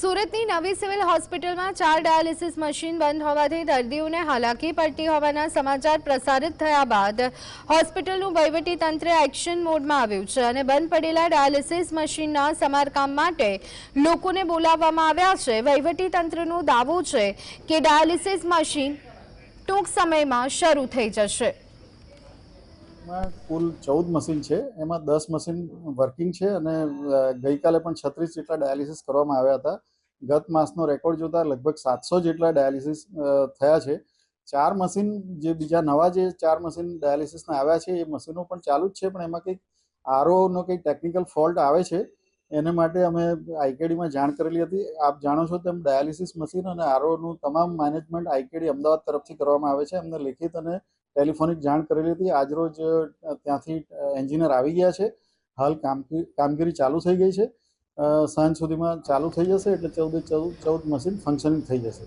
સુરતની નવી સિવિલ હોસ્પિટલમાં ચાર ડાયાલિસિસ મશીન બંધ હોવાથી દર્દીઓને હાલાકી પડતી હોવાના સમાચાર પ્રસારિત થયા બાદ હોસ્પિટલનું તંત્ર એક્શન મોડમાં આવ્યું છે અને બંધ પડેલા ડાયાલિસિસ મશીનના સમારકામ માટે લોકોને બોલાવવામાં આવ્યા છે. તંત્રનો દાવો છે કે ડાયાલિસિસ મશીન ટૂંક સમયમાં શરૂ થઈ જશે. માં કુલ ચૌદ મશીન છે. એમાં દસ મશીન વર્કિંગ છે અને ગઈકાલે પણ છત્રીસ જેટલા ડાયાલિસિસ કરવામાં આવ્યા હતા. ગત માસનો રેકોર્ડ જોતા લગભગ સાતસો જેટલા ડાયાલિસિસ થયા છે. ચાર મશીન જે બીજા નવા જે ચાર મશીન ડાયાલિસિસના આવ્યા છે, એ મશીનો પણ ચાલુ જ છે, પણ એમાં કંઈક આરઓનો કંઈક ટેકનિકલ ફોલ્ટ આવે છે. એને માટે અમે આઈકેડીમાં જાણ કરેલી હતી. આપ જાણો છો તેમ ડાયાલિસિસ મશીન અને આરઓનું તમામ મેનેજમેન્ટ આઈકેડી અમદાવાદ તરફથી કરવામાં આવે છે. અમને લેખિત અને ટેલિફોનિક જાણ કરેલી હતી. આજરોજ ત્યાંથી એન્જિનિયર આવી ગયા છે. હાલ કામગીરી ચાલુ થઈ ગઈ છે. સાંજ સુધીમાં ચાલુ થઈ જશે એટલે ચૌદે, ચૌદ ચૌદ મશીન ફંક્શનિંગ થઈ જશે.